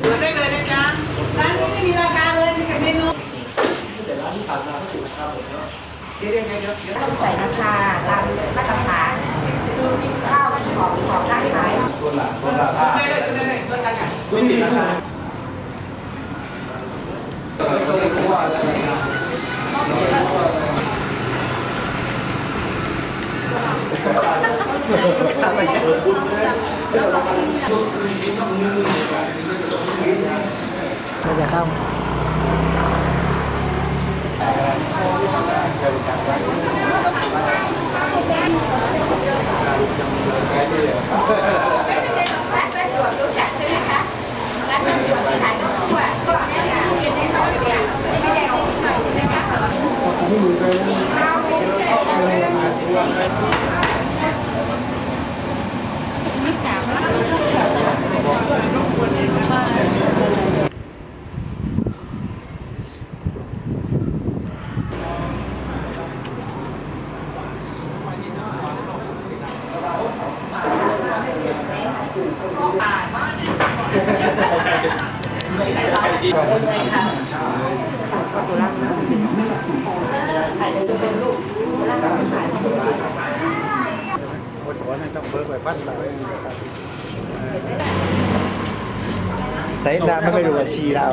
เปิดได้เลยนะจ๊ะร้านนี้ไม่มีราคาเลยมีแต่เมนูแต่ร้านที่ต่านมาก็ถูกราคาหมดเนาะเดี๋ยวเดี๋ยวเดี๋ยวเดี๋ยวต้องใส่ราคาตามมาตรฐานคือข้าวที่ของของร้านขายตันหลักตันหลักได้เลยได้เลยตัวหลักไม่ติดราคาอะไรเนี่ย ค่ะเรียนได้น้อยอย่างไม่ได้เอาที่หน่อยใช่ไหมคะสีข้าวไม่ได้เลย แต่ดาไม่ไปดูบัญชีเรา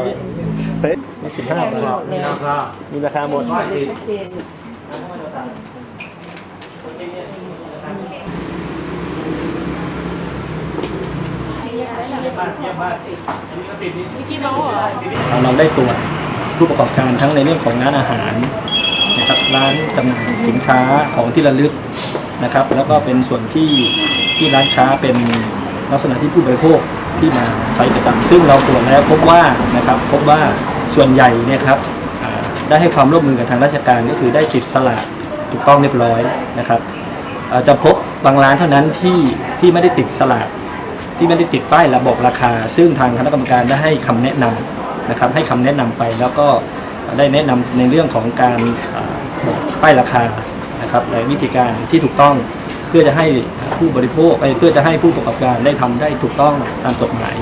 เฮ้ยนี่สิบห้าบาทมีราคามีราคาหมด ร้อยสิบเยี่ย มากเยี่ยมมากอันนี้ก็ติดนี่เราได้ตรวจผู้ประกอบการทั้งในเรื่องของร้านอาหารนะครับร้านจำหน่ายสินค้าของที่ระลึกนะครับ แล้วก็เป็นส่วนที่ที่ร้านค้าเป็นลักษณะที่ผู้บริโภคที่มาใช้ประจำซึ่งเราตรวจแล้วพบว่านะครับพบว่าส่วนใหญ่เนี่ยครับได้ให้ความร่วมมือกับทางราชการก็คือได้ติดสลากถูกต้องเรียบร้อยนะครับจะพบบางร้านเท่านั้นที่ที่ไม่ได้ติดสลาก ที่ไม่ได้ติดป้ายระบบราคา ซึ่งทางคณะกรรมการได้ให้คำแนะนำนะครับ ให้คำแนะนำไปแล้วก็ได้แนะนำในเรื่องของการบอกป้ายราคานะครับในวิธีการที่ถูกต้องเพื่อจะให้ผู้บริโภคเอ้ยเพื่อจะให้ผู้ประกอบการได้ทำได้ถูกต้องตามกฎหมาย